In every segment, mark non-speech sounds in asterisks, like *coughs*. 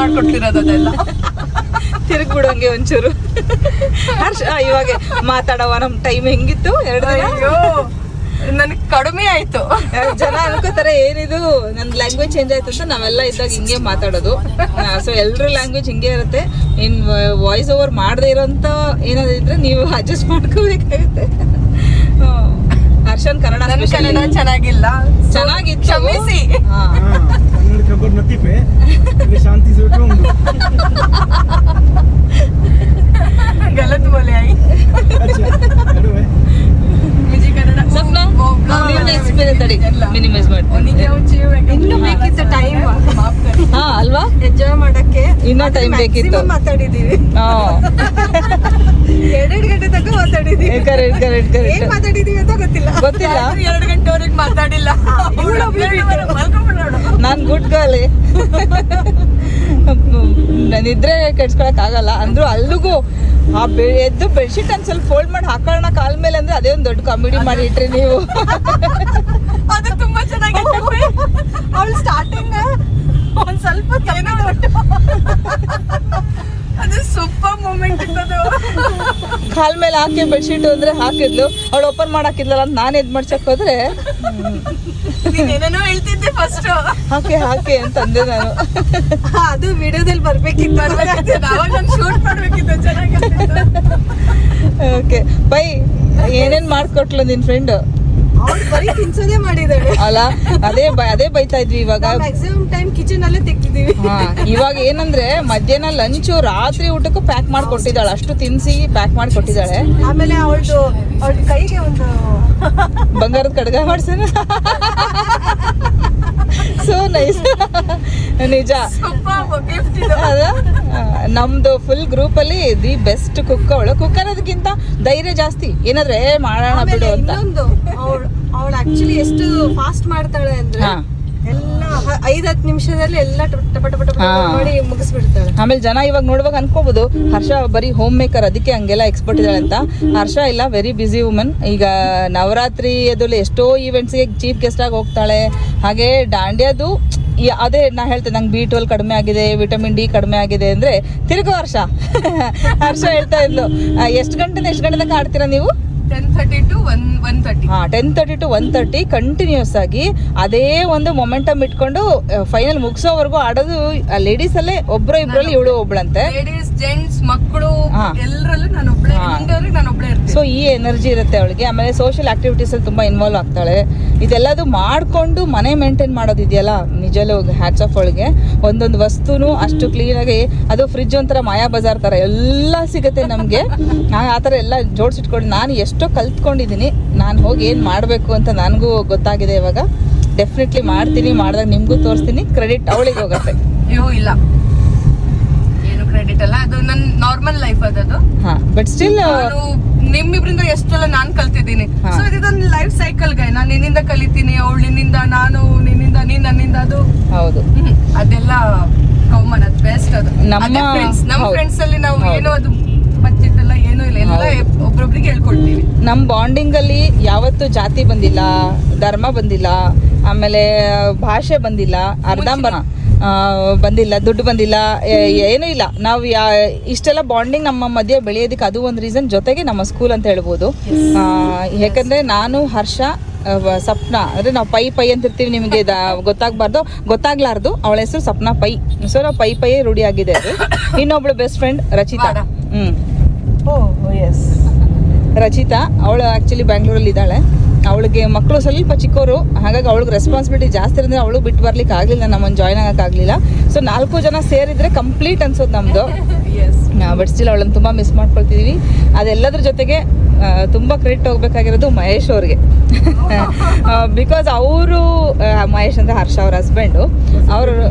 ಮಾಡ್ಕೊಟ್ಟಿರೋದು ಅದೆಲ್ಲ ತಿರುಗ್ಬಿಡೋಂಗೆ ಒಂಚೂರು. ಹರ್ಷ ಇವಾಗ ಮಾತಾಡವ ನಮ್ ಟೈಮ್ ಹೆಂಗಿತ್ತು? ಎರಡು ದಿನ? ಅಯ್ಯೋ ನನಗೆ ಕಡಿಮೆ ಆಯ್ತು. ಜನ ಅನ್ಕೋತಾರೆ ಏನಿದು ನನ್ ಲ್ಯಾಂಗ್ವೇಜ್ ಚೇಂಜ್ ಆಯ್ತು ಅಂತ ನಾವೆಲ್ಲ ಇದ್ದಾಗ ಹಿಂಗೆ ಮಾತಾಡೋದು. ಸೊ ಎಲ್ರು ಲ್ಯಾಂಗ್ವೇಜ್ ಹಿಂಗೆ ಇರುತ್ತೆ. ಇನ್ ವಾಯ್ಸ್ ಓವರ್ ಮಾಡದೇ ಇರೋಂತ ಏನಾದ್ರು ಇದ್ರೆ ನೀವು ಅಡ್ಜಸ್ಟ್ ಮಾಡ್ಕೋಬೇಕಾಗುತ್ತೆ. ಅರ್ಶನ್ ಹರ್ಷನ್ ಕನ್ನಡ ಚೆನ್ನಾಗಿಲ್ಲ. ಚೆನ್ನಾಗಿತ್ತು. ಚೆನ್ನಾಗಿತ್ತು મને ખબર નથી પે એટલે શાંતિ સે બેઠો गलत बोले आई अच्छा मुझे सपना ಇನ್ನು ಬೇಕಿತ್ತು ಟೈಮ್ ಮಾಫ್ ಹಾ ಅಲ್ವಾ? ಎಂಜಾಯ್ ಮಾಡಕ್ಕೆ ಇನ್ನೂ ಟೈಮ್ ಬೇಕಿತ್ತು. ಮಾತಾಡಿದೀವಿ ಹಾ. *laughs* ಎರಡೆರಡು ಗಂಟೆ ತನಕ ಮಾತಾಡಿದೀವಿ ಕರೆಕ್ಟ್ ಕರೆಕ್ಟ್ ಏನ್ ಮಾತಾಡಿದೀವಿ ಅಂತ ಗೊತ್ತಿಲ್ಲ. ಗೊತ್ತಿಲ್ಲ. ಎರಡು ಗಂಟೆ ನಾನ್ ಗುಡ್ ಗರ್ಲ್ ನಿದ್ರೆ ಕೆಡ್ಸ್ಕೊಳಕ್ ಆಗಲ್ಲ. ಅಂದ್ರು ಅಲ್ಲಿಗೂ ಆ ಬೆ ಎದ್ದು ಬೆಡ್ಶೀಟ್ ಅನ್ ಸ್ವಲ್ಪ ಫೋಲ್ಡ್ ಮಾಡಿ ಹಾಕೋಣ ಕಾಲ್ ಮೇಲೆ ಅಂದ್ರೆ ಅದೇ ಒಂದು ದೊಡ್ಡ ಕಾಮಿಡಿ ಮಾಡಿ ಇಟ್ರಿ ನೀವು. ಅದು ತುಂಬಾ ಚೆನ್ನಾಗಿತ್ತು ಅವಳು ಸ್ಟಾರ್ಟಿಂಗ್ ಒಂದ್ ಸ್ವಲ್ಪ ಅದು ಸೂಪರ್ ಮೂಮೆಂಟ್ ಇತ್ತದು ಕಾಲ್ ಮೇಲೆ ಹಾಕಿ ಬೆಡ್ಶೀಟ್ ಅಂದ್ರೆ ಹಾಕಿದ್ಲು. ಅವಳು ಓಪನ್ ಮಾಡಾಕಿದ್ಲಲ್ಲ ಅಂತ ನಾನು ಎದ್ ಮಾಡ್ಸಕ್ ಹೋದ್ರೆ. ನೀನ್ ಏನೇನೋ ಹೇಳ್ತಿದ್ದೆ ಫಸ್ಟ್ ಹಾಕಿ ಹಾಕೆ ಅಂತ ಅಂದೆ ನಾನು ಅದು ವಿಡಿಯೋದಲ್ಲಿ ಬರ್ಬೇಕಿತ್ತು. ಅವಾಗ ನಾನು ಶೂಟ್ ಮಾಡ್ಬೇಕಿತ್ತು. ಚೆನ್ನಾಗಿ ಓಕೆ ಬೈ ಏನೇನ್ ಮಾಡ್ಕೊಟ್ಲು ನಿನ್ ಫ್ರೆಂಡ್ ತಿನ್ಸೋದೇ ಮಾಡಿದಾಳೆ ಅಲ್ಲ ಅದೇ ಅದೇ ಬೈತಾ ಇದ್ವಿ ಇವಾಗ. ಮ್ಯಾಕ್ಸಿಮಮ್ ಟೈಮ್ ಕಿಚನ್ ಅಲ್ಲೇ ತೆಗ್ದಿದೀವಿ ಇವಾಗ ಏನಂದ್ರೆ ಮಧ್ಯಾಹ್ನ ಲಂಚ್ ರಾತ್ರಿ ಊಟಕ್ಕೂ ಪ್ಯಾಕ್ ಮಾಡಿ ಕೊಟ್ಟಿದ್ದಾಳೆ ಅಷ್ಟು ತಿನ್ಸಿ ಪ್ಯಾಕ್ ಮಾಡಿ ಕೊಟ್ಟಿದ್ದಾಳೆ ಆಮೇಲೆ ಅವಳದು ಅವಳ ಕೈಗೆ ಒಂದು ಬಂಗಾರದ ಕಡ್ಗ ಮಾಡ್ಸೋಣ. ಸೊ ನೈಸ್ ನಿಜ. ನಮ್ದು ಫುಲ್ ಗ್ರೂಪ್ ಅಲ್ಲಿ ದಿ ಬೆಸ್ಟ್ ಕುಕ್ ಅವಳು ಕುಕ್ ಅನ್ನೋದಕ್ಕಿಂತ ಧೈರ್ಯ ಜಾಸ್ತಿ. ಏನಾದ್ರೆ ಮಾಡೋಣ ಬಿಡು ಅಂತ. ಅವಳು ಆಕ್ಚುಲಿ ಎಷ್ಟು ಫಾಸ್ಟ್ ಮಾಡ್ತಾಳೆ ಅಂದ್ರೆ ಐದ್ ಹತ್ತು ನಿಮಿಷದಲ್ಲಿ ಎಲ್ಲ. ಮಾಡಿ ಮುಗಿಸ್ಬಿಡ್ತಾಳೆ. ಆಮೇಲೆ ಜನ ಇವಾಗ ನೋಡುವಾಗ ಅನ್ಕೋಬಹುದು ಹರ್ಷ ಬರೀ ಹೋಮ್ ಮೇಕರ್ ಅದಕ್ಕೆ ಹಂಗೆಲ್ಲ ಎಕ್ಸ್ಪರ್ಟ್ ಇದ್ದಾಳೆ ಅಂತ. ಹರ್ಷ ಇಲ್ಲ ವೆರಿ ಬ್ಯುಸಿ ವುಮನ್ ಈಗ ನವರಾತ್ರಿ ಅದ್ರಲ್ಲಿ ಎಷ್ಟೋ ಈವೆಂಟ್ಸ್ಗೆ ಚೀಫ್ ಗೆಸ್ಟ್ ಆಗಿ ಹೋಗ್ತಾಳೆ. ಹಾಗೆ ದಾಂಡ್ಯದು ಅದೇ ನಾ ಹೇಳ್ತೇನೆ ನಂಗೆ ಬಿ ಟ್ವೆಲ್ ಕಡಿಮೆ ಆಗಿದೆ ವಿಟಮಿನ್ ಡಿ ಕಡಿಮೆ ಆಗಿದೆ ಅಂದ್ರೆ ತಿರುಗೋ ಹರ್ಷ. *laughs* ಹರ್ಷ ಹೇಳ್ತಾ ಇದ್ಲು ಎಷ್ಟು ಗಂಟೆ ಎಷ್ಟು ಗಂಟೆ ತನಕ ಆಡ್ತೀರಾ ನೀವು? Ten thirty to one one thirty ಹಾ ten thirty to one thirty continuous ಆಗಿ ಅದೇ ಒಂದು ಮೊಮೆಂಟಮ್ ಇಟ್ಕೊಂಡು ಫೈನಲ್ ಮುಗಿಸೋವರೆಗೂ ಆಡೋದು ಲೇಡೀಸ್ ಅಲ್ಲೇ ಒಬ್ರು ಇಬ್ರಲ್ಲಿ ಇವಳು ಒಬ್ಳಂತೆ. ಲೇಡೀಸ್ ಜೆಂಟ್ಸ್ ಮಕ್ಕಳು. ಎಲ್ಲರಲ್ಲೂ ನಾನು ಒಬ್ಳೆ ಸೊ ಈ ಎನರ್ಜಿ ಇರುತ್ತೆ ಅವಳಿಗೆ. ಆಮೇಲೆ ಸೋಷಿಯಲ್ ಆಕ್ಟಿವಿಟೀಸ್ ಅಲ್ಲಿ ತುಂಬಾ ಇನ್ವಾಲ್ವ್ ಆಗ್ತಾಳೆ. ಇದೆಲ್ಲದು ಮಾಡ್ಕೊಂಡು ಮನೆ ಮೇಂಟೈನ್ ಮಾಡೋದಿದೆಯಲ್ಲ ನಿಜಲು ಹ್ಯಾಟ್ಸ್ ಆಫ್ ಅವಳಿಗೆ. ಒಂದೊಂದು ವಸ್ತುನು ಅಷ್ಟು ಕ್ಲೀನಾಗಿ ಅದು ಫ್ರಿಜ್ ಒಂಥರ ಮಾಯಾ ಬಜಾರ್ ತರ ಎಲ್ಲ ಸಿಗುತ್ತೆ ನಮಗೆ. *laughs* ಆ ಥರ ಎಲ್ಲ ಜೋಡಿಸಿಟ್ಕೊಂಡು ನಾನು ಎಷ್ಟೋ ಕಲ್ತ್ಕೊಂಡಿದ್ದೀನಿ ನಾನು ಹೋಗಿ ಏನು ಮಾಡಬೇಕು ಅಂತ ನನಗೂ ಗೊತ್ತಾಗಿದೆ ಇವಾಗ. ಡೆಫಿನೆಟ್ಲಿ ಮಾಡ್ತೀನಿ ಮಾಡಿದಾಗ ನಿಮಗೂ ತೋರಿಸ್ತೀನಿ. ಕ್ರೆಡಿಟ್ ಅವಳಿಗೆ ಹೋಗುತ್ತೆ. ಅಯ್ಯೋ ಇಲ್ಲ. ಏನು ಕ್ರೆಡಿಟ್ ಅಲ್ಲ ಅದು ನನ್ನ ನಾರ್ಮಲ್ ಲೈಫ್ ಅದದು ಹಾಂ ಬಟ್ ಸ್ಟಿಲ್ ನಿಮ್ಮಿಬ್ರಿಂದ ಎಷ್ಟೆಲ್ಲ ನಾನು ಕಲ್ತಿದ್ದೀನಿ. ಸೊ ಇದೊಂದು ಲೈಫ್ ಸೈಕಲ್ ಗೈ ನಾನು ನಿನ್ನಿಂದ ಕಲಿತೀನಿ ಅವಳು ನಿನ್ನಿಂದ ನಾನು ನಿನ್ನಿಂದ ನೀ ನನ್ನಿಂದ ಅದು. ಹೌದು. ಅದೆಲ್ಲ ಕಾಮನ್ ಅದು ಬೆಸ್ಟ್ ಅದು. ನಮ್ಮ- ಫ್ರೆಂಡ್ಸ್ ನಮ್ಮ ಫ್ರೆಂಡ್ಸ್ ಅಲ್ಲಿ ನಾವು. ಏನೋ ಅದು ಬಚ್ಚಿಟ್ಟಲ್ಲ ಏನೂ ಇಲ್ಲ ಎಲ್ಲ ಒಬ್ರೊಬ್ರಿಗೆ ಹೇಳ್ಕೊಳ್ತೀವಿ ನಮ್ಮ ಬಾಂಡಿಂಗ್ ಅಲ್ಲಿ ಯಾವತ್ತು ಜಾತಿ ಬಂದಿಲ್ಲ ಧರ್ಮ ಬಂದಿಲ್ಲ ಆಮೇಲೆ ಭಾಷೆ ಬಂದಿಲ್ಲ ಅರ್ಧಂಬರ ಬಂದಿಲ್ಲ ದುಡ್ಡು ಬಂದಿಲ್ಲ ಏನೂ ಇಲ್ಲ. ನಾವು ಯಾ ಇಷ್ಟೆಲ್ಲ ಬಾಂಡಿಂಗ್ ನಮ್ಮ ಮಧ್ಯೆ ಬೆಳೆಯೋದಕ್ಕೆ ಅದು ಒಂದು ರೀಸನ್ ಜೊತೆಗೆ ನಮ್ಮ ಸ್ಕೂಲ್ ಅಂತ ಹೇಳ್ಬೋದು. ಯಾಕಂದರೆ ನಾನು ಹರ್ಷ ಸಪ್ನ ಅಂದ್ರೆ ನಾವು ಪೈ ಪೈ ಅಂತ ಇರ್ತೀವಿ ನಿಮಗೆ ಗೊತ್ತಾಗಬಾರ್ದು. ಗೊತ್ತಾಗ್ಲಾರ್ದು ಅವಳ ಹೆಸರು ಸಪ್ನ ಪೈ. ಸೊ ನಾವು ಪೈ ಪೈ ರೂಢಿಯಾಗಿದೆ ಆಗಿದೆ ಅದು. *coughs* ಇನ್ನೊಬ್ಳು ಬೆಸ್ಟ್ ಫ್ರೆಂಡ್ ರಚಿತಾ. ವಾಡ. ಎಸ್ ರಚಿತಾ ಅವಳು ಆ್ಯಕ್ಚುಲಿ ಬ್ಯಾಂಗ್ಳೂರಲ್ಲಿ ಇದ್ದಾಳೆ. ಅವಳಿಗೆ ಮಕ್ಕಳು ಸ್ವಲ್ಪ ಚಿಕ್ಕವರು ಹಾಗಾಗಿ ಅವಳಿಗೆ ರೆಸ್ಪಾನ್ಸಿಬಿಲಿಟಿ ಜಾಸ್ತಿ ಇರೋದ್ರೆ ಅವಳು ಬಿಟ್ಟು ಬರ್ಲಿಕ್ಕೆ ಆಗಲಿಲ್ಲ ನಮ್ಮನ್ನು ಜಾಯ್ನ್ ಆಗೋಕ್ಕಾಗಲಿಲ್ಲ ಸೊ ನಾಲ್ಕು ಜನ ಸೇರಿದರೆ ಕಂಪ್ಲೀಟ್ ಅನ್ಸೋದು ನಮ್ಮದು ಬಟ್ ಸ್ಟಿಲ್ ಅವಳನ್ನು ತುಂಬ ಮಿಸ್ ಮಾಡ್ಕೊಳ್ತಿದ್ದೀವಿ ಅದೆಲ್ಲದ್ರ ಜೊತೆಗೆ ತುಂಬ ಕ್ರೆಡಿಟ್ ಹೋಗ್ಬೇಕಾಗಿರೋದು ಮಹೇಶ್ ಅವ್ರಿಗೆ. *laughs* ಬಿಕಾಸ್ ಅವರು ಮಹೇಶ್ ಅಂದರೆ ಹರ್ಷ ಅವ್ರ ಹಸ್ಬೆಂಡು ಅವರು *laughs*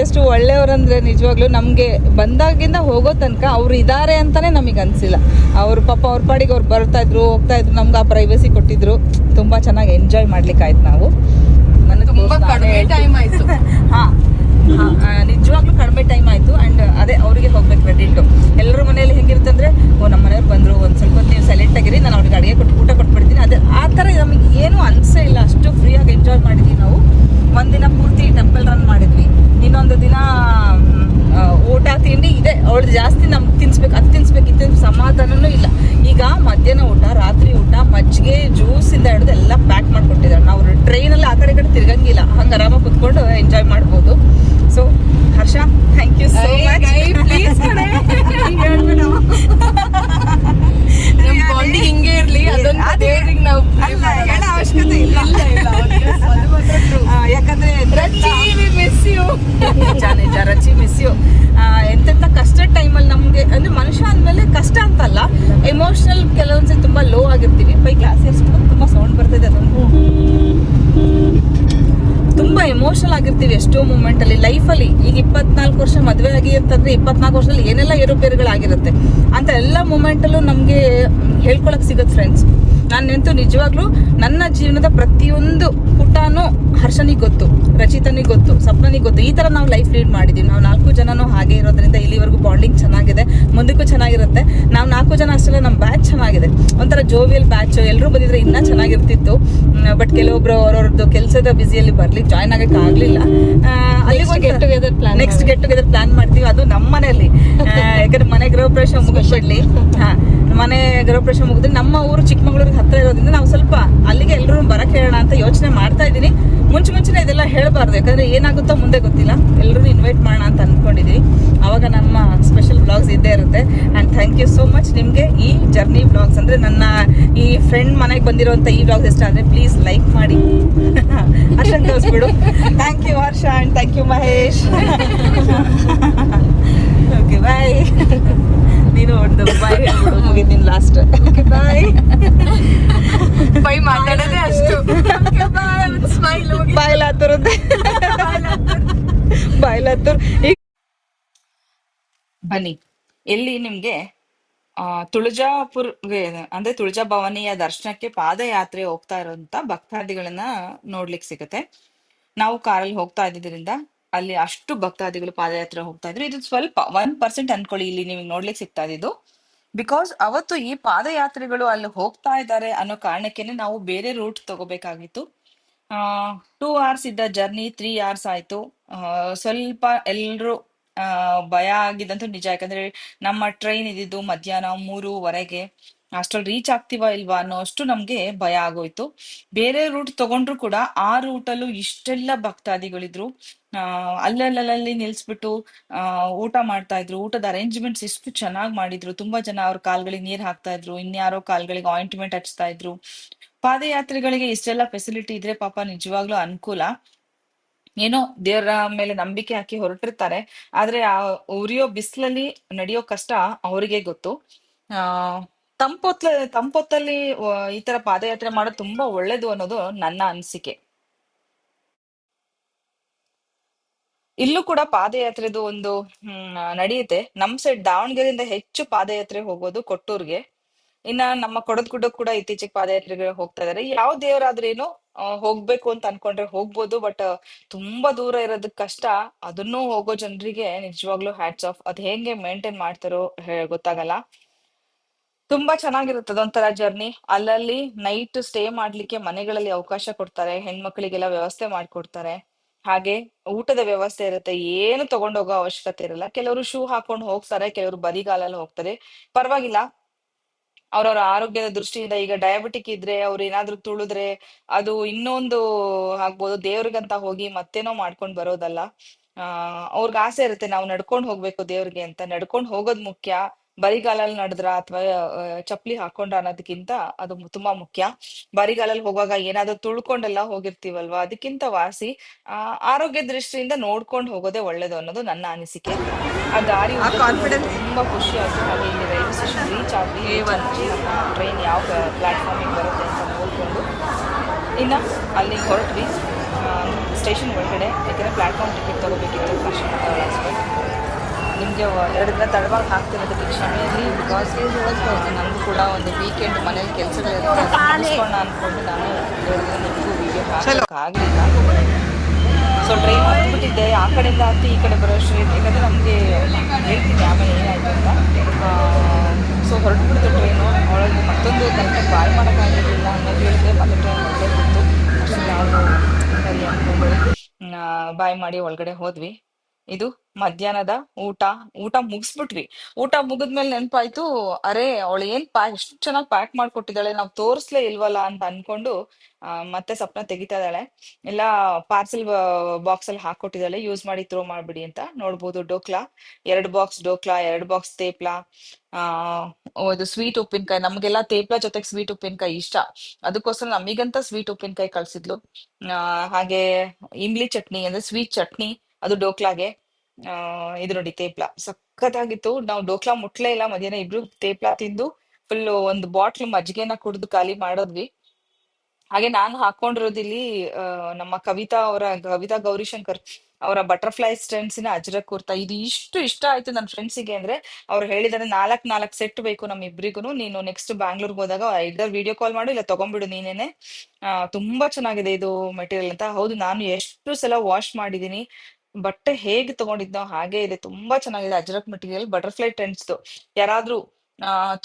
ಎಷ್ಟು ಒಳ್ಳೆಯವರಂದ್ರೆ ನಿಜವಾಗ್ಲೂ ನಮಗೆ ಬಂದಾಗಿಂದ ಹೋಗೋ ತನಕ ಅವ್ರು ಇದ್ದಾರೆ ಅಂತಲೇ ನಮಗೆ ಅನಿಸಿಲ್ಲ. ಅವ್ರ ಪಾಪ ಅವ್ರ ಪಾಡಿಗೆ ಅವ್ರು ಬರ್ತಾ ಇದ್ರು ಹೋಗ್ತಾ ಇದ್ರು ನಮ್ಗೆ ಆ ಪ್ರೈವಸಿ ಕೊಟ್ಟಿದ್ರು. ತುಂಬ ಚೆನ್ನಾಗಿ ಎಂಜಾಯ್ ಮಾಡ್ಲಿಕ್ಕೆ ಆಯ್ತು ನಾವು. ನನಗೆ ತುಂಬಾ ಕಡಿಮೆ ಟೈಮ್ ಆಯಿತು. ಹಾಂ. ನಿಜವಾಗ್ಲೂ ಕಡಿಮೆ ಟೈಮ್ ಆಯಿತು. ಆ್ಯಂಡ್ ಅದೇ ಅವರಿಗೆ ಹೋಗ್ಬೇಕು ಕ್ರೆಡಿಟ್ ಎಲ್ಲರ ಮನೆಯಲ್ಲಿ ಹೆಂಗಿರುತ್ತೆ ಅಂದರೆ ಓ, ನಮ್ಮ ಮನೆಯವ್ರು ಬಂದರು, ಒಂದು ಸ್ವಲ್ಪ ನೀವು ಸೈಲೆಂಟ್ ಆಗಿರಿ, ನಾನು ಅವ್ರಿಗೆ ಅಡಿಗೆ ಕೊಟ್ಟು ಊಟ ಕೊಟ್ಬಿಡ್ತೀನಿ. ಅದೇ ಆ ಥರ ನಮಗೆ ಏನೂ ಅನಿಸೇ ಇಲ್ಲ. ಅಷ್ಟು ಫ್ರೀಯಾಗಿ ಎಂಜಾಯ್ ಮಾಡಿದ್ವಿ ನಾವು. ಒಂದಿನ ಪೂರ್ತಿ ಟೆಂಪಲ್ ರನ್ ಮಾಡಿದ್ವಿ. ಅವಳು ಜಾಸ್ತಿ ನಮ್ಗೆ ತಿನ್ಸ್ಬೇಕು ಅದು ತಿನ್ಸ್ಬೇಕು ಇದು ಸಮಾಧಾನನೂ ಇಲ್ಲ. ಈಗ ಮಧ್ಯಾಹ್ನ ಊಟ ರಾತ್ರಿ ಊಟ ಮಜ್ಜಿಗೆ ಜ್ಯೂಸಿಂದ ಹಿಡಿದು ಎಲ್ಲ ಪ್ಯಾಕ್ ಮಾಡ್ಕೊಟ್ಟಿದ್ದಾರೆ. ನಾವು ಟ್ರೈನಲ್ಲಿ ಆ ಕಡೆ ಕಡೆ ತಿರ್ಗಂಗಿಲ್ಲ. ಹಂಗೆ ಆರಾಮಾಗಿ ಕುತ್ಕೊಂಡು ಎಂಜಾಯ್ ಮಾಡ್ಬೋದು. So Harsha thank you so much body ಹಿಂಗೆ ಇರಲಿ. ಅದೊಂದು ನಾವು ಅವಶ್ಯಕತೆ ಇಲ್ಲ. ಯಾಕಂದ್ರೆ ರಚಿ ಮಿಸ್ ಯು ನಿಜ ನಿಜ ರಚಿ ಮಿಸ್ ಯು ಇಪ್ಪತ್ನಾಲ್ಕು ವರ್ಷ ಮದುವೆ ಆಗಿ ಅಂತಂದ್ರೆ ಇಪ್ಪತ್ನಾಲ್ಕು ವರ್ಷದಲ್ಲಿ ಏನೆಲ್ಲ ಏರುಪೇರುಗಳಾಗಿರುತ್ತೆ ಅಂತ ಎಲ್ಲ ಮೂಮೆಂಟಲ್ಲೂ ನಮಗೆ ಹೇಳ್ಕೊಳಕ್ ಸಿಗುತ್ತೆ ಫ್ರೆಂಡ್ಸ್ ನಾನು ನೆಂತು ನಿಜವಾಗ್ಲೂ ನನ್ನ ಜೀವನದ ಪ್ರತಿಯೊಂದು ಪುಟಾನು ಹರ್ಷನಿಗೆ ಗೊತ್ತು, ರಚಿತನಿಗೆ ಗೊತ್ತು ಸಪ್ನನಿಗೆ ಗೊತ್ತು. ಈ ತರ ನಾವು ಲೈಫ್ ಲೀಡ್ ಮಾಡಿದೀವಿ. ನಾವು ನಾಲ್ಕು ಜನನೂ ಹಾಗೆ ಇರೋದ್ರಿಂದ ಮುಂದಕ್ಕೂ ಚೆನ್ನಾಗಿರುತ್ತೆ. ನಾವು ನಾಲ್ಕು ಜನ ಅಷ್ಟೆಲ್ಲ ನಮ್ಮ ಬ್ಯಾಚ್ ಚೆನ್ನಾಗಿದೆ. ಒಂಥರ ಜೋವಿಯಲ್ ಬ್ಯಾಚ್ ಎಲ್ಲರೂ ಬಂದಿದ್ರೆ ಇನ್ನೂ ಚೆನ್ನಾಗಿರ್ತಿತ್ತು. ಬಟ್ ಕೆಲವೊಬ್ರು ಅವ್ರವ್ರದ್ದು ಕೆಲಸದ ಬ್ಯುಸಿಯಲ್ಲಿ ಬರ್ಲಿಕ್ಕೆ ಜಾಯ್ನ್ ಆಗಕ್ಕೆ ಆಗಲಿಲ್ಲ. ಅಲ್ಲಿ get together plan next get together plan ಮಾಡ್ತೀವಿ. ಅದು ನಮ್ಮ ಮನೆಯಲ್ಲಿ. ಯಾಕಂದ್ರೆ ಮನೆ ಗೃಹ ಪ್ರವೇಶ ಮುಗಿಸ್ಬಿಡ್ಲಿ. *laughs* ಹಾಂ ಮನೆ ಗೃಹ ಪ್ರವೇಶ ಮುಗಿದ್ರೆ ನಮ್ಮ ಊರು ಚಿಕ್ಕಮಗಳೂರಿಗೆ ಹತ್ರ ಇರೋದ್ರಿಂದ ನಾವು ಸ್ವಲ್ಪ ಅಲ್ಲಿಗೆ ಎಲ್ಲರೂ ಬರಕ್ಕೆ ಹೇಳೋಣ ಅಂತ ಯೋಚನೆ ಮಾಡ್ತಾ ಇದ್ದೀನಿ. ಮುಂಚೆ ಮುಂಚೆನೆ ಇದೆಲ್ಲ ಹೇಳಬಾರ್ದು. ಯಾಕಂದ್ರೆ ಏನಾಗುತ್ತೋ ಮುಂದೆ ಗೊತ್ತಿಲ್ಲ. ಎಲ್ಲರೂ ಇನ್ವೈಟ್ ಮಾಡೋಣ ಅಂತ ಅಂದ್ಕೊಂಡಿದ್ದೀವಿ ಆವಾಗ ನಮ್ಮ ಸ್ಪೆಷಲ್ ಬ್ಲಾಗ್ಸ್ ಇದ್ದೇ ಇರುತ್ತೆ and thank you so much. ನಿಮಗೆ ಈ ಜರ್ನಿ ಬ್ಲಾಗ್ಸ್ ಅಂದ್ರೆ ನನ್ನ ಈ ಫ್ರೆಂಡ್ ಮನೆಗೆ ಬಂದಿರುವಂಥ ಈ ಬ್ಲಾಗ್ಸ್ ಇಷ್ಟ ಆದರೆ ಪ್ಲೀಸ್ ಲೈಕ್ ಮಾಡಿ. *laughs* ಅಷ್ಟನ್ನು ತೋರಿಸ್ಬಿಡು thank you Harsha and thank you Mahesh. *laughs* Okay bye ನೀನು ಒಂದು ಬಾಯ್ ಹೇಳ್ಬಿಡು. ಮುಗಿದೀನಿ ಲಾಸ್ಟ್ ಬಾಯ್ ಬೈ ಮಾತಾಡೋದೇ ಅಷ್ಟು. ಸ್ಮೈಲ್ ಬಾಯ್ಲಾತುರುತ್ತೆ ಬಾಯ್ಲಾತುರ್. ಈಗ ಬನ್ನಿ. ಎಲ್ಲಿ ನಿಮ್ಗೆ ಆ, ತುಳಜಾಪುರ್ಗೆ ಅಂದ್ರೆ ತುಳಜಾ ಭವನಿಯ ದರ್ಶನಕ್ಕೆ ಪಾದಯಾತ್ರೆ ಹೋಗ್ತಾ ಇರುವಂತ ಭಕ್ತಾದಿಗಳನ್ನ ನೋಡ್ಲಿಕ್ಕೆ ಸಿಗುತ್ತೆ. ನಾವು ಕಾರಲ್ಲಿ ಹೋಗ್ತಾ ಇದ್ದಿದ್ರಿಂದ ಅಲ್ಲಿ ಅಷ್ಟು ಭಕ್ತಾದಿಗಳು ಪಾದಯಾತ್ರೆ ಹೋಗ್ತಾ ಇದ್ರು. ಇದು ಸ್ವಲ್ಪ ಒನ್ ಪರ್ಸೆಂಟ್ ಅನ್ಕೊಳ್ಳಿ ಇಲ್ಲಿ ನಿಮಗೆ ನೋಡ್ಲಿಕ್ಕೆ ಸಿಗ್ತಾ ಇದ್ದು ಬಿಕಾಸ್ ಅವತ್ತು ಈ ಪಾದಯಾತ್ರೆಗಳು ಅಲ್ಲಿ ಹೋಗ್ತಾ ಇದ್ದಾರೆ ಅನ್ನೋ ಕಾರಣಕ್ಕೇನೆ ನಾವು ಬೇರೆ ರೂಟ್ ತಗೋಬೇಕಾಗಿತ್ತು. ಟೂ ಅವರ್ಸ್ ಇದ್ದ ಜರ್ನಿ ತ್ರೀ ಅವರ್ಸ್ ಆಯ್ತು. ಸ್ವಲ್ಪ ಎಲ್ರು ಆ, ಭಯ ಆಗಿದ್ದಂತೂ ನಿಜ. ಯಾಕಂದ್ರೆ ನಮ್ಮ ಟ್ರೈನ್ ಇದ್ದಿದ್ದು ಮಧ್ಯಾಹ್ನ ಮೂರುವರೆಗೆ. ಅಷ್ಟ್ರಲ್ಲಿ ರೀಚ್ ಆಗ್ತೀವಾ ಇಲ್ವಾ ಅನ್ನೋ ಅಷ್ಟು ನಮ್ಗೆ ಭಯ ಆಗೋಯ್ತು. ಬೇರೆ ರೂಟ್ ತಗೊಂಡ್ರು ಕೂಡ ಆ ರೂಟಲ್ಲೂ ಇಷ್ಟೆಲ್ಲ ಭಕ್ತಾದಿಗಳಿದ್ರು. ಆ ಅಲ್ಲಲ್ಲಲ್ಲಿ ನಿಲ್ಸ್ಬಿಟ್ಟು ಆ ಊಟ ಮಾಡ್ತಾ ಇದ್ರು. ಊಟದ ಅರೇಂಜ್ಮೆಂಟ್ಸ್ ಎಷ್ಟು ಚೆನ್ನಾಗಿ ಮಾಡಿದ್ರು. ತುಂಬಾ ಜನ ಅವ್ರ ಕಾಲ್ಗಳಿಗೆ ನೀರ್ ಹಾಕ್ತಾ ಇದ್ರು. ಇನ್ಯಾರೋ ಕಾಲ್ಗಳಿಗೆ ಆಯಿಂಟ್ಮೆಂಟ್ ಹಚ್ತಾ ಇದ್ರು. ಪಾದಯಾತ್ರೆಗಳಿಗೆ ಇಷ್ಟೆಲ್ಲ ಫೆಸಿಲಿಟಿ ಇದ್ರೆ ಪಾಪ ನಿಜವಾಗ್ಲೂ ಅನುಕೂಲ. ಏನೋ ದೇವರ ಮೇಲೆ ನಂಬಿಕೆ ಹಾಕಿ ಹೊರಟಿರ್ತಾರೆ. ಆದ್ರೆ ಆ ಉರಿಯೋ ಬಿಸಿಲಲ್ಲಿ ನಡೆಯೋ ಕಷ್ಟ ಅವರಿಗೆ ಗೊತ್ತು. ಆ ತಂಪೊತ್ ತಂಪೊತ್ತಲ್ಲಿ ಈ ತರ ಪಾದಯಾತ್ರೆ ಮಾಡೋದು ತುಂಬಾ ಒಳ್ಳೇದು ಅನ್ನೋದು ನನ್ನ ಅನಿಸಿಕೆ. ಇಲ್ಲೂ ಕೂಡ ಪಾದಯಾತ್ರೆದು ಒಂದು, ಹ್ಮ್, ನಡೆಯುತ್ತೆ. ನಮ್ ಸೈಡ್ ದಾವಣಗೆರೆಯಿಂದ ಹೆಚ್ಚು ಪಾದಯಾತ್ರೆ ಹೋಗೋದು ಕೊಟ್ಟೂರ್ಗೆ. ಇನ್ನ ನಮ್ಮ ಕೊಡದ ಕೂಡ ಇತ್ತೀಚೆಗೆ ಪಾದಯಾತ್ರೆಗೆ ಹೋಗ್ತಾ ಇದಾರೆ. ಯಾವ ದೇವರಾದ್ರೇನು ಹೋಗ್ಬೇಕು ಅಂತ ಅನ್ಕೊಂಡ್ರೆ ಹೋಗ್ಬೋದು, ಬಟ್ ತುಂಬಾ ದೂರ ಇರೋದಕ್ ಕಷ್ಟ. ಅದನ್ನು ಹೋಗೋ ಜನರಿಗೆ ನಿಜವಾಗ್ಲೂ ಹ್ಯಾಟ್ಸ್ ಆಫ್ ಅದ್ ಹೆಂಗೆ ಮೇಂಟೈನ್ ಮಾಡ್ತಾರೋ ಗೊತ್ತಾಗಲ್ಲ. ತುಂಬಾ ಚೆನ್ನಾಗಿರುತ್ತೆ ಅದೊಂಥರ ಜರ್ನಿ ಅಲ್ಲಲ್ಲಿ ನೈಟ್ ಸ್ಟೇ ಮಾಡ್ಲಿಕ್ಕೆ ಮನೆಗಳಲ್ಲಿ ಅವಕಾಶ ಕೊಡ್ತಾರೆ. ಹೆಣ್ಮಕ್ಳಿಗೆಲ್ಲ ವ್ಯವಸ್ಥೆ ಮಾಡ್ಕೊಡ್ತಾರೆ. ಹಾಗೆ ಊಟದ ವ್ಯವಸ್ಥೆ ಇರುತ್ತೆ. ಏನು ತಗೊಂಡೋಗೋ ಅವಶ್ಯಕತೆ ಇರಲ್ಲ. ಕೆಲವರು ಶೂ ಹಾಕೊಂಡು ಹೋಗ್ತಾರೆ, ಕೆಲವರು ಬರಿಗಾಲಲ್ಲಿ ಹೋಗ್ತಾರೆ. ಪರವಾಗಿಲ್ಲ. ಅವ್ರವ್ರ ಆರೋಗ್ಯದ ದೃಷ್ಟಿಯಿಂದ ಈಗ ಡಯಾಬಿಟಿಕ್ ಇದ್ರೆ ಅವ್ರು ಏನಾದ್ರು ತುಳಿದ್ರೆ ಅದು ಇನ್ನೊಂದು ಆಗ್ಬೋದು. ದೇವ್ರಿಗಂತ ಹೋಗಿ ಮತ್ತೇನೋ ಮಾಡ್ಕೊಂಡ್ ಬರೋದಲ್ಲ. ಆ, ಅವ್ರಿಗೆ ಆಸೆ ಇರುತ್ತೆ ನಾವು ನಡ್ಕೊಂಡ್ ಹೋಗ್ಬೇಕು ದೇವ್ರಿಗೆ ಅಂತ. ನಡ್ಕೊಂಡ್ ಹೋಗೋದ್ ಮುಖ್ಯ. ಬರಿಗಾಲಲ್ಲಿ ನಡೆದ್ರ ಅಥವಾ ಚಪ್ಲಿ ಹಾಕೊಂಡ ಅನ್ನೋದಕ್ಕಿಂತ ಅದು ತುಂಬಾ ಮುಖ್ಯ. ಬರಿಗಾಲಲ್ಲಿ ಹೋಗುವಾಗ ಏನಾದ್ರೂ ತುಳ್ಕೊಂಡೆಲ್ಲ ಹೋಗಿರ್ತೀವಲ್ವಾ? ಅದಕ್ಕಿಂತ ವಾಸಿ ಆ ಆರೋಗ್ಯ ದೃಷ್ಟಿಯಿಂದ ನೋಡ್ಕೊಂಡು ಹೋಗೋದೇ ಒಳ್ಳೇದು ಅನ್ನೋದು ನನ್ನ ಅನಿಸಿಕೆ. ಆ ದಾರಿ ತುಂಬಾ ಖುಷಿ ಆಯ್ತು ಹಾಗೆ ಇಲ್ಲಿ ರೈಲ್ವೆ ಸ್ಟೇಷನ್ ರೀಚ್ ಆಗಿ ಟ್ರೈನ್ ಯಾವ ಪ್ಲಾಟ್ಫಾರ್ಮ್ ಬರುತ್ತೆ ಅಂತ ನೋಡ್ಕೊಂಡು ಇನ್ನ ಅಲ್ಲಿ ಹೊರಟ್ವಿ. ಸ್ಟೇಷನ್ ಒಳಗಡೆ ಯಾಕಂದ್ರೆ ಪ್ಲಾಟ್ಫಾರ್ಮ್ ಟಿಕೆಟ್ ತಗೋಬೇಕಿತ್ತು ಫಸ್ಟ್ ನಿಮಗೆ ಎರಡು ದಿನ ತಡವಾಗಿ ಹಾಕ್ತಿರೋದಕ್ಕೆ ಕ್ಷಮೆಯಲ್ಲಿ ಬಿಕಾಸ್ ಬಿಕಾಸ್ ನನಗೂ ಕೂಡ ಒಂದು ವೀಕೆಂಡ್ ಮನೇಲಿ ಕೆಲಸಗಳಿರುತ್ತೆ. ಅನ್ಕೊಂಡು ಅಂದ್ಕೊಂಡು ನಾನು. ಎರಡು ದಿನ ನಿಮಗೂ ವಿಡಿಯೋ ಸೊ ಟ್ರೈನ್ ಮಾಡ್ಬಿಟ್ಟಿದ್ದೆ ಆ ಕಡೆಯಿಂದ ಹತ್ತಿ ಈ ಕಡೆ ಬರೋ ಸ್ಟ್ರೈಟ್ ಯಾಕಂದರೆ ನಮಗೆ ಹೇಳ್ತೀನಿ ಆಮೇಲೆ ಏನಾಯಿತು ಅಂತ. ಸೊ ಹೊರಟ್ಬಿಡ್ತು ಟ್ರೈನು ಒಳಗೆ ಮತ್ತೊಂದು ತರ ಬಾಯ್ ಮಾಡೋಕ್ಕಾಗಿರಲಿಲ್ಲ ಅನ್ನೋದು ಹೇಳಿದೆ ಮತ್ತೆ ಟ್ರೈನ್ ಒಳ್ಳೆ ಬಿತ್ತು ಅಷ್ಟೊಂದು ಯಾವುದು ಸರಿ ಅಂದ್ಕೊಂಡು ಬಾಯ್ ಮಾಡಿ ಒಳಗಡೆ ಹೋದ್ವಿ. ಇದು ಮಧ್ಯಾಹ್ನದ ಊಟ ಊಟ ಮುಗಿಸ್ಬಿಟ್ವಿ. ಊಟ ಮುಗಿದ್ಮೇಲೆ ನೆನಪಾಯ್ತು, ಅರೆ, ಅವಳು ಏನ್ ಪ್ಯಾ ಎಷ್ಟು ಚೆನ್ನಾಗಿ ಪ್ಯಾಕ್ ಮಾಡ್ಕೊಟ್ಟಿದ್ದಾಳೆ, ನಾವು ತೋರಿಸ್ಲೇ ಇಲ್ವಲ್ಲ ಅಂತ ಅನ್ಕೊಂಡು ಮತ್ತೆ ಸಪ್ನ ತೆಗಿತಾ ಇದ್ದಾಳೆ. ಎಲ್ಲ ಪಾರ್ಸೆಲ್ ಬಾಕ್ಸ್ ಅಲ್ಲಿ ಹಾಕೊಟ್ಟಿದ್ದಾಳೆ ಯೂಸ್ ಮಾಡಿ ಥ್ರೋ ಮಾಡ್ಬಿಡಿ ಅಂತ ನೋಡ್ಬೋದು. ಡೋಕ್ಲಾ, ಎರಡು ಬಾಕ್ಸ್ ಡೋಕ್ಲಾ, ಎರಡು ಬಾಕ್ಸ್ ತೇಪ್ಲಾ. ಆ ಇದು ಸ್ವೀಟ್ ಉಪ್ಪಿನಕಾಯಿ, ನಮ್ಗೆಲ್ಲ ತೇಪ್ಲಾ ಜೊತೆಗೆ ಸ್ವೀಟ್ ಉಪ್ಪಿನಕಾಯಿ ಇಷ್ಟ. ಅದಕ್ಕೋಸ್ಕರ ನಮಿಗಂತ ಸ್ವೀಟ್ ಉಪ್ಪಿನಕಾಯಿ ಕಳ್ಸಿದ್ಲು. ಹಾಗೆ, ಇಮ್ಲಿ ಚಟ್ನಿ ಅಂದ್ರೆ ಸ್ವೀಟ್ ಚಟ್ನಿ ಅದು ಡೋಕ್ಲಾಗೆ ಇದು ನೋಡಿ ತೇಪ್ಲಾ. ಸಖತ್ತಾಗಿತ್ತು. ನಾವು ಡೋಕ್ಲಾ ಮುಟ್ಲೇ ಇಲ್ಲ. ಮಧ್ಯಾಹ್ನ ಇಬ್ರು ತೇಪ್ಲ ತಿಂದು ಫುಲ್ ಒಂದು ಬಾಟ್ಲ್ ಮಜ್ಜಿಗೆನ ಕುಡಿದು ಖಾಲಿ ಮಾಡಿದ್ವಿ. ಹಾಗೆ ನಾನು ಹಾಕೊಂಡಿರೋದಿಲ್ಲಿ ನಮ್ಮ ಕವಿತಾ ಅವರ, ಕವಿತಾ ಗೌರಿಶಂಕರ್ ಅವರ ಬಟರ್ಫ್ಲೈ ಸ್ಟೆನ್ಸಿನ ಅಜ್ರಕ್ ಕುರ್ತಾ. ಇದು ಇಷ್ಟು ಇಷ್ಟ ಆಯ್ತು ನನ್ನ ಫ್ರೆಂಡ್ಸಿಗೆ ಅಂದ್ರೆ, ಅವ್ರು ಹೇಳಿದಾರೆ ನಾಲ್ಕ್ ನಾಲ್ಕ್ ಸೆಟ್ ಬೇಕು ನಮ್ ಇಬ್ರಿಗೂ ನೀನು ನೆಕ್ಸ್ಟ್ ಬ್ಯಾಂಗ್ಳೂರ್ಗೆ ಹೋದಾಗ ಐದರ್ ವಿಡಿಯೋ ಕಾಲ್ ಮಾಡು, ಇಲ್ಲ ತಗೊಂಡ್ಬಿಡು ನೀನೇನೆ. ತುಂಬಾ ಚೆನ್ನಾಗಿದೆ ಇದು ಮೆಟೀರಿಯಲ್ ಅಂತ. ಹೌದು, ನಾನು ಎಷ್ಟು ಸಲ ವಾಶ್ ಮಾಡಿದೀನಿ ಬಟ್ಟೆ ಹೇಗೆ ತಗೊಂಡಿದ್ನೋ ಹಾಗೆ ಇದೆ. ತುಂಬಾ ಚೆನ್ನಾಗಿದೆ ಅಜರಕ್ ಮೆಟೀರಿಯಲ್ ಬಟರ್ಫ್ಲೈ ಟ್ರೆಂಡ್ಸ್ದು ಯಾರಾದ್ರೂ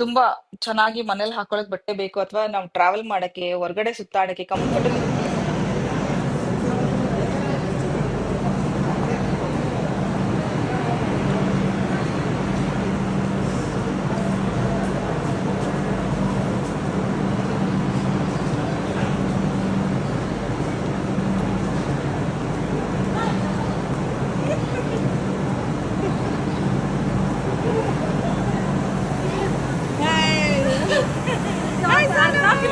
ತುಂಬಾ ಚೆನ್ನಾಗಿ ಮನೇಲಿ ಹಾಕೊಳಕ್ ಬಟ್ಟೆ ಬೇಕು ಅಥವಾ ನಾವು ಟ್ರಾವೆಲ್ ಮಾಡಕ್ಕೆ, ಹೊರಗಡೆ ಸುತ್ತಾಡಕ್ಕೆ ಕಂಫರ್ಟಬಲ್ ಕಣ್ಣು ಕಣ್ಣು ಮಾಡೋದು ಹಿಂಗೆ ಮಾಡ್ತಾರೆ ಭಾಳ ಶಾರ್ಟ್ ಬಿಡಪ್ಪ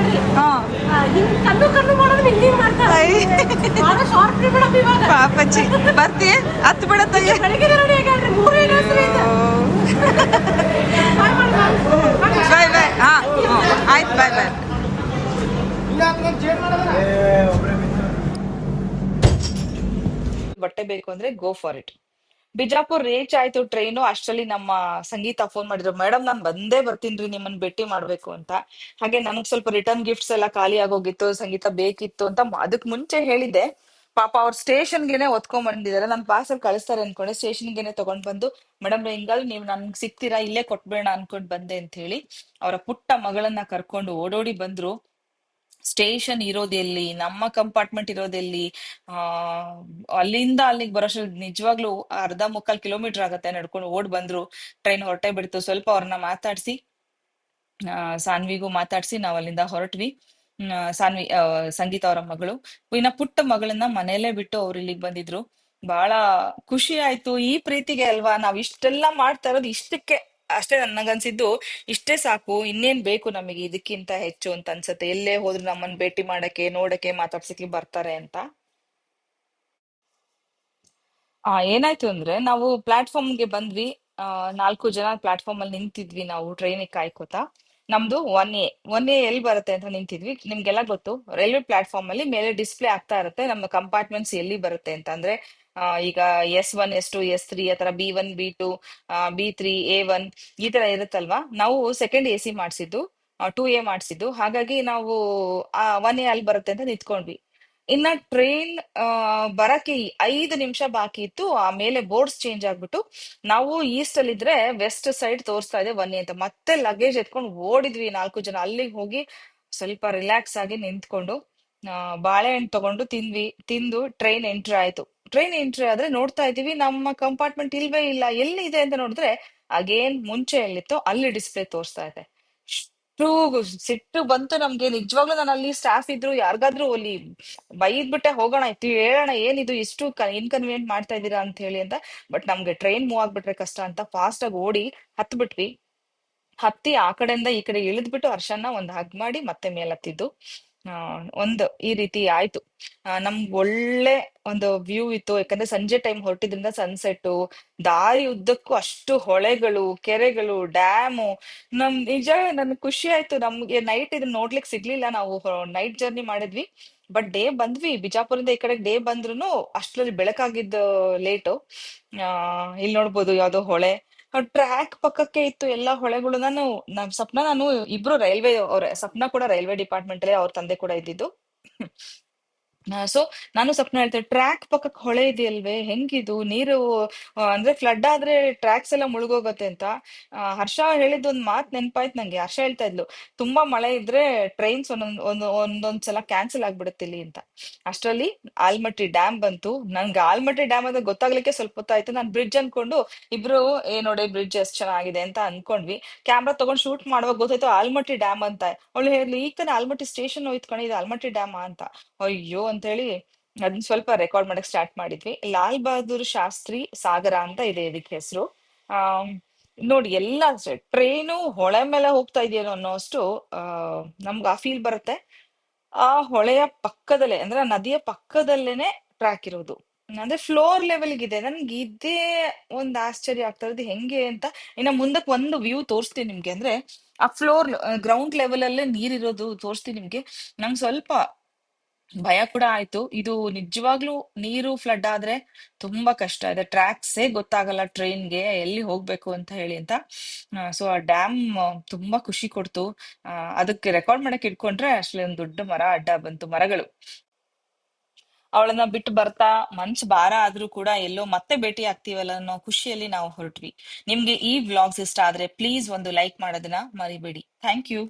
ಇವಾಗ ಪಾಪಚ್ಚಿ ಬರ್ತಿ ಹತ್ ಬಿಡತ್ತಯ್ಯ ಬೆಳಗ್ಗೆ ರೆಡಿ ಆಗ್ಯಾಳ್ರಿ. ಮೂರೇ ಬಾಯ್ ಬಾಯ್ ಹಾ ಆಯ್ತು ಬಾಯ್ ಬಾಯ್ ಬಟ್ಟೆ ಬೇಕು ಅಂದ್ರೆ go for it Bijapur reach ಆಯ್ತು ಟ್ರೈನು ಅಷ್ಟರಲ್ಲಿ ನಮ್ಮ ಸಂಗೀತ ಫೋನ್ ಮಾಡಿದ್ರು. ಮೇಡಮ್ ನಾನ್ ಬಂದೇ ಬರ್ತೀನಿ ನಿಮ್ಮನ್ನ ಭೇಟಿ ಮಾಡ್ಬೇಕು ಅಂತ. ಹಾಗೆ ನನಗ್ ಸ್ವಲ್ಪ ರಿಟರ್ನ್ ಗಿಫ್ಟ್ಸ್ ಎಲ್ಲ ಖಾಲಿ ಆಗೋಗಿತ್ತು, ಸಂಗೀತ ಬೇಕಿತ್ತು ಅಂತ ಅದಕ್ಕೆ ಅದಕ್ ಮುಂಚೆ ಹೇಳಿದ್ದೆ. ಪಾಪ ಅವ್ರ ಸ್ಟೇಷನ್ಗೆನೆ ಒತ್ಕೊಂಡ್ ಬಂದಿದ್ದಾರೆ ನಾನು ಪಾರ್ಸಲ್ ಕಳಿಸ್ತಾರೆ ಅನ್ಕೊಂಡೆ. ಸ್ಟೇಷನ್ಗೆನೆ ತಗೊಂಡ್ ಬಂದು ಮೇಡಮ್ ಹಿಂಗಲ್ ನೀವು ನನ್ಗೆ ಸಿಗ್ತೀರಾ? ಇಲ್ಲೇ ಕೊಟ್ಬೇಡ ಅನ್ಕೊಂಡ್ ಬಂದೆ ಅಂತ ಹೇಳಿ, ಅವರ ಪುಟ್ಟ ಮಗಳನ್ನ ಕರ್ಕೊಂಡು ಓಡೋಡಿ ಬಂದ್ರು. ಸ್ಟೇಷನ್ ಇರೋದೆಲ್ಲಿ, ನಮ್ಮ ಕಂಪಾರ್ಟ್ಮೆಂಟ್ ಇರೋದೆಲ್ಲಿ, ಆ, ಅಲ್ಲಿಂದ ಅಲ್ಲಿಗೆ ಬರೋಷ್ಟು ನಿಜವಾಗ್ಲೂ ಅರ್ಧ ಮುಕ್ಕಾಲ್ ಕಿಲೋಮೀಟರ್ ಆಗತ್ತೆ ನಡ್ಕೊಂಡು ಓಡ್ ಬಂದ್ರು. ಟ್ರೈನ್ ಹೊರಟೆ ಬಿಡ್ತು. ಸ್ವಲ್ಪ ಅವ್ರನ್ನ ಮಾತಾಡ್ಸಿ ಸಾನ್ವಿಗೂ ಮಾತಾಡ್ಸಿ ನಾವ್ ಅಲ್ಲಿಂದ ಹೊರಟ್ವಿ. ಸಾನ್ವಿ ಸಂಗೀತ ಅವರ ಮಗಳು. ಇನ್ನ ಪುಟ್ಟ ಮಗಳನ್ನ ಮನೆಯಲ್ಲೇ ಬಿಟ್ಟು ಅವ್ರು ಇಲ್ಲಿಗೆ ಬಂದಿದ್ರು. ಬಹಳ ಖುಷಿ ಆಯ್ತು. ಈ ಪ್ರೀತಿಗೆ ಅಲ್ವಾ? ನಾವ್ ಇಷ್ಟೆಲ್ಲಾ ಮಾಡ್ತಾ ಇರೋದು ಇಷ್ಟಕ್ಕೆ. ಅಷ್ಟೇ ನನಗನ್ಸಿದ್ದು, ಇಷ್ಟೇ ಸಾಕು, ಇನ್ನೇನ್ ಬೇಕು ನಮಗೆ ಇದಕ್ಕಿಂತ ಹೆಚ್ಚು ಅಂತ ಅನ್ಸುತ್ತೆ. ಎಲ್ಲೇ ಹೋದ್ರು ನಮ್ಮನ್ನ ಭೇಟಿ ಮಾಡಕ್ಕೆ, ನೋಡಕ್ಕೆ, ಮಾತಾಡ್ಸಕ್ಕೆ ಬರ್ತಾರೆ ಅಂತ. ಆ, ಏನಾಯ್ತು ಅಂದ್ರೆ ನಾವು ಪ್ಲಾಟ್ಫಾರ್ಮ್ಗೆ ಬಂದ್ವಿ ನಾಲ್ಕು ಜನ ಪ್ಲಾಟ್ಫಾರ್ಮ್ ಅಲ್ಲಿ ನಿಂತಿದ್ವಿ ನಾವು ಟ್ರೈನಿಗೆ ಕಾಯ್ಕೋತಾ. ನಮ್ದು ಒನ್ ಎ ಒನ್ ಎ ಎಲ್ಲಿ ಬರುತ್ತೆ ಅಂತ ನಿಂತಿದ್ವಿ. ನಿಮ್ಗೆಲ್ಲ ಗೊತ್ತು, ರೈಲ್ವೆ ಪ್ಲಾಟ್ಫಾರ್ಮ್ ಅಲ್ಲಿ ಮೇಲೆ ಡಿಸ್ಪ್ಲೇ ಆಗ್ತಾ ಇರುತ್ತೆ, ನಮ್ಮ ಕಂಪಾರ್ಟ್ಮೆಂಟ್ಸ್ ಎಲ್ಲಿ ಬರುತ್ತೆ ಅಂತ. ಅಂದ್ರೆ ಈಗ S one S two S three ಆತರ B one B two B three A one ಈ ತರ ಇರುತ್ತಲ್ವಾ? ನಾವು ಸೆಕೆಂಡ್ ಎ ಸಿ ಮಾಡಿಸಿದ್ದು ಟೂ ಎ ಮಾಡಿಸಿದ್ದು. ಹಾಗಾಗಿ ನಾವು ಒನ್ ಎ ಅಲ್ಲಿ ಬರುತ್ತೆ ಅಂತ ನಿಂತ್ಕೊಂಡ್ವಿ. ಇನ್ನ ಟ್ರೈನ್ ಬರಕ್ಕೆ ಐದು ನಿಮಿಷ ಬಾಕಿ ಇತ್ತು. ಆಮೇಲೆ ಬೋರ್ಡ್ಸ್ ಚೇಂಜ್ ಆಗ್ಬಿಟ್ಟು ನಾವು ಈಸ್ಟ್ ಅಲ್ಲಿ ಇದ್ರೆ ವೆಸ್ಟ್ ಸೈಡ್ ತೋರಿಸ್ತಾ ಇದೆ ಎ ಅಂತ. ಮತ್ತೆ ಲಗೇಜ್ ಎತ್ಕೊಂಡು ಓಡಿದ್ವಿ ನಾಲ್ಕು ಜನ. ಅಲ್ಲಿಗೆ ಹೋಗಿ ಸ್ವಲ್ಪ ರಿಲ್ಯಾಕ್ಸ್ ಆಗಿ ನಿಂತ್ಕೊಂಡು ಆ, ಬಾಳೆಹಣ್ಣು ತಗೊಂಡು ತಿಂದ್ವಿ. ತಿಂದು ಟ್ರೈನ್ ಎಂಟ್ರಿ ಆಯ್ತು. ಟ್ರೈನ್ ಎಂಟ್ರಿ ಆದ್ರೆ ನೋಡ್ತಾ ಇದೀವಿ ನಮ್ಮ ಕಂಪಾರ್ಟ್ಮೆಂಟ್ ಇಲ್ವೇ ಇಲ್ಲ. ಎಲ್ಲಿದೆ ಅಂತ ನೋಡಿದ್ರೆ ಅಗೇನ್ ಮುಂಚೆ ಎಲ್ಲಿತ್ತೋ ಅಲ್ಲಿ ಡಿಸ್ಪ್ಲೇ ತೋರಿಸ್ತಾ ಇದೆ. ಸಿಟ್ಟು ಬಂತು ನಮ್ಗೆ. ನಿಜವಾಗ್ಲೂ ನಾನು ಅಲ್ಲಿ ಸ್ಟಾಫ್ ಇದ್ರು, ಯಾರಿಗಾದ್ರೂ ಅಲ್ಲಿ ಬೈದ್ಬಿಟ್ಟೆ ಹೋಗೋಣ ಹೇಳೋಣ, ಏನಿದು, ಇಷ್ಟು ಇನ್ಕನ್ವೀನಿಯಂಟ್ ಮಾಡ್ತಾ ಇದ್ದೀರಾ ಅಂತ ಹೇಳಿ ಅಂತ. ಬಟ್ ನಮ್ಗೆ ಟ್ರೈನ್ ಮೂವ್ ಆಗ್ಬಿಟ್ರೆ ಕಷ್ಟ ಅಂತ ಫಾಸ್ಟ್ ಆಗಿ ಓಡಿ ಹತ್ ಬಿಟ್ವಿ ಹತ್ತಿ ಆ ಕಡೆಯಿಂದ ಈ ಕಡೆ ಇಳಿದ್ಬಿಟ್ಟು ಅರ್ಶನ್ನ ಒಂದ್ ಹಗ್ ಮಾಡಿ ಮತ್ತೆ ಮೇಲತ್ತಿದ್ದು. ಒಂದು ಈ ರೀತಿ ಆಯ್ತು. ನಮ್ಗ್ ಒಳ್ಳೆ ಒಂದು ವ್ಯೂ ಇತ್ತು. ಯಾಕಂದ್ರೆ ಸಂಜೆ ಟೈಮ್ ಹೊರಟಿದ್ರಿಂದ ಸನ್ಸೆಟ್ ದಾರಿ ಉದ್ದಕ್ಕೂ ಅಷ್ಟು ಹೊಳೆಗಳು, ಕೆರೆಗಳು ಡ್ಯಾಮು ನಮ್ ನಿಜ ನನ್ ಖುಷಿ ಆಯ್ತು. ನಮ್ಗೆ ನೈಟ್ ಇದನ್ನ ನೋಡ್ಲಿಕ್ಕೆ ಸಿಗ್ಲಿಲ್ಲ. ನಾವು ನೈಟ್ ಜರ್ನಿ ಮಾಡಿದ್ವಿ. ಬಟ್ ಡೇ ಬಂದ್ವಿ. ಬಿಜಾಪುರಿಂದ ಈ ಕಡೆ ಡೇ ಬಂದ್ರುನು ಅಷ್ಟರಲ್ಲಿ ಬೆಳಕಾಗಿದ್ದು ಲೇಟು ಇಲ್ಲಿ ನೋಡ್ಬೋದು ಯಾವ್ದೋ ಹೊಳೆ. ಟ್ರ್ಯಾಕ್ ಪಕ್ಕಕ್ಕೆ ಇತ್ತು ಎಲ್ಲಾ ಹೊಳೆಗಳು ನಾನು ನಮ್ ಸಪ್ನ ನಾನು ಇಬ್ರು ರೈಲ್ವೆ ಅವ್ರ ಸಪ್ನ ಕೂಡ ರೈಲ್ವೆ ಡಿಪಾರ್ಟ್ಮೆಂಟ್ ಅಲ್ಲಿ ಅವ್ರ ತಂದೆ ಕೂಡ ಇದ್ದಿದ್ದು. ಸೊ ನಾನು ಸ್ವಪ್ನ ಹೇಳ್ತೇನೆ ಟ್ರ್ಯಾಕ್ ಪಕ್ಕಕ್ಕೆ ಹೊಳೆ ಇದೆಯಲ್ವೇ? ಹೆಂಗಿದು? ನೀರು ಅಂದ್ರೆ ಫ್ಲಡ್ ಆದ್ರೆ ಟ್ರ್ಯಾಕ್ಸ್ ಎಲ್ಲ ಮುಳುಗೋಗತ್ತೆ ಅಂತ. ಹರ್ಷ ಹೇಳಿದ ಒಂದ್ ಮಾತ್ ನೆನ್ಪಾಯ್ತು ನಂಗೆ. ಹರ್ಷ ಹೇಳ್ತಾ ಇದ್ಲು, ತುಂಬಾ ಮಳೆ ಇದ್ರೆ ಟ್ರೈನ್ಸ್ ಒಂದೊಂದ್, ಒಂದ್ ಒಂದೊಂದ್ ಸಲ ಕ್ಯಾನ್ಸಲ್ ಆಗ್ಬಿಡುತ್ತೆ ಇಲ್ಲಿ ಅಂತ. ಅಷ್ಟರಲ್ಲಿ ಆಲ್ಮಟ್ಟಿ ಡ್ಯಾಮ್ ಬಂತು. ನನ್ಗೆ ಆಲ್ಮಟ್ಟಿ ಡ್ಯಾಮ್ ಅಂತ ಗೊತ್ತಾಗ್ಲಿಕ್ಕೆ ಸ್ವಲ್ಪ ಹೊತ್ತಾಯ್ತು ನಾನು ಬ್ರಿಡ್ಜ್ ಅನ್ಕೊಂಡು, ಇಬ್ರು, ಏ ನೋಡಿ ಬ್ರಿಡ್ಜ್ ಎಷ್ಟ್ ಚೆನ್ನಾಗಿದೆ ಅಂತ ಅನ್ಕೊಂಡ್ವಿ. ಕ್ಯಾಮ್ರಾ ತಗೊಂಡ್ ಶೂಟ್ ಮಾಡುವಾಗ ಗೊತ್ತಾಯ್ತು ಆಲ್ಮಟ್ಟಿ ಡ್ಯಾಮ್ ಅಂತ. ಅವಳು ಹೇಳಿ ಈಗ ತಾನೇ ಆಲ್ಮಟ್ಟಿ ಸ್ಟೇಷನ್ ಹೋಯ್ತು ಕಣೆ, ಇದು ಆಲ್ಮಟ್ಟಿ ಡ್ಯಾಮ್ ಅಂತ. ಅಯ್ಯೋ ಅಂತ ಹೇಳಿ ಅದನ್ನ ಸ್ವಲ್ಪ ರೆಕಾರ್ಡ್ ಮಾಡಕ್ ಸ್ಟಾರ್ಟ್ ಮಾಡಿದ್ವಿ. ಲಾಲ್ ಬಹದ್ದೂರ್ ಶಾಸ್ತ್ರಿ ಸಾಗರ ಅಂತ ಇದೆ ಇದಕ್ಕೆ ಹೆಸರು. ಆ ನೋಡಿ ಎಲ್ಲ ಟ್ರೈನು ಹೊಳೆ ಮೇಲೆ ಹೋಗ್ತಾ ಇದೆಯೇನೋ ಅನ್ನೋಷ್ಟು ಆ, ನಮ್ಗೆ ಆ ಫೀಲ್ ಬರುತ್ತೆ. ಆ ಹೊಳೆಯ ಪಕ್ಕದಲ್ಲೇ, ಅಂದ್ರೆ ನದಿಯ ಪಕ್ಕದಲ್ಲೇನೆ ಟ್ರ್ಯಾಕ್ ಇರೋದು. ಅಂದ್ರೆ ಫ್ಲೋರ್ ಲೆವೆಲ್ ಇದೆ. ನನ್ಗೆ ಇದೇ ಒಂದು ಆಶ್ಚರ್ಯ ಆಗ್ತಾ ಇರೋದು. ಹೆಂಗೆ ಅಂತ ಇನ್ನ ಮುಂದಕ್ಕೆ ಒಂದು ವ್ಯೂ ತೋರಿಸ್ತೀನಿ ನಿಮ್ಗೆ. ಅಂದ್ರೆ ಆ ಫ್ಲೋರ್ ಗ್ರೌಂಡ್ ಲೆವೆಲ್ ಅಲ್ಲೇ ನೀರಿರೋದು ತೋರಿಸ್ತೀನಿ ನಿಮ್ಗೆ. ನಂಗೆ ಸ್ವಲ್ಪ ಭಯ ಕೂಡ ಆಯ್ತು. ಇದು ನಿಜವಾಗ್ಲೂ ನೀರು ಫ್ಲಡ್ ಆದ್ರೆ ತುಂಬಾ ಕಷ್ಟ. ಇದೆ ಟ್ರ್ಯಾಕ್ಸೇ ಗೊತ್ತಾಗಲ್ಲ ಟ್ರೈನ್ಗೆ ಎಲ್ಲಿ ಹೋಗ್ಬೇಕು ಅಂತ ಹೇಳಿ ಅಂತ. ಸೊ ಆ ಡ್ಯಾಮ್ ತುಂಬಾ ಖುಷಿ ಕೊಡ್ತು. ಅದಕ್ಕೆ ರೆಕಾರ್ಡ್ ಮಾಡಕ್ ಇಟ್ಕೊಂಡ್ರೆ ಅಷ್ಟೇ ಒಂದು ದೊಡ್ಡ ಮರ, ಅಡ್ಡ ಬಂತು ಮರಗಳು. ಅವಳನ್ನ ಬಿಟ್ಟು ಬರ್ತಾ ಮನ್ಸು ಭಾರ ಆದ್ರೂ ಕೂಡ ಎಲ್ಲೋ ಮತ್ತೆ ಭೇಟಿ ಆಗ್ತೀವಲ್ಲ ಅನ್ನೋ ಖುಷಿಯಲ್ಲಿ ನಾವು ಹೊರಟ್ವಿ. ನಿಮ್ಗೆ ಈ ವ್ಲಾಗ್ಸ್ ಇಷ್ಟ ಆದ್ರೆ ಪ್ಲೀಸ್ ಒಂದು ಲೈಕ್ ಮಾಡೋದನ್ನ ಮರಿಬೇಡಿ. Thank you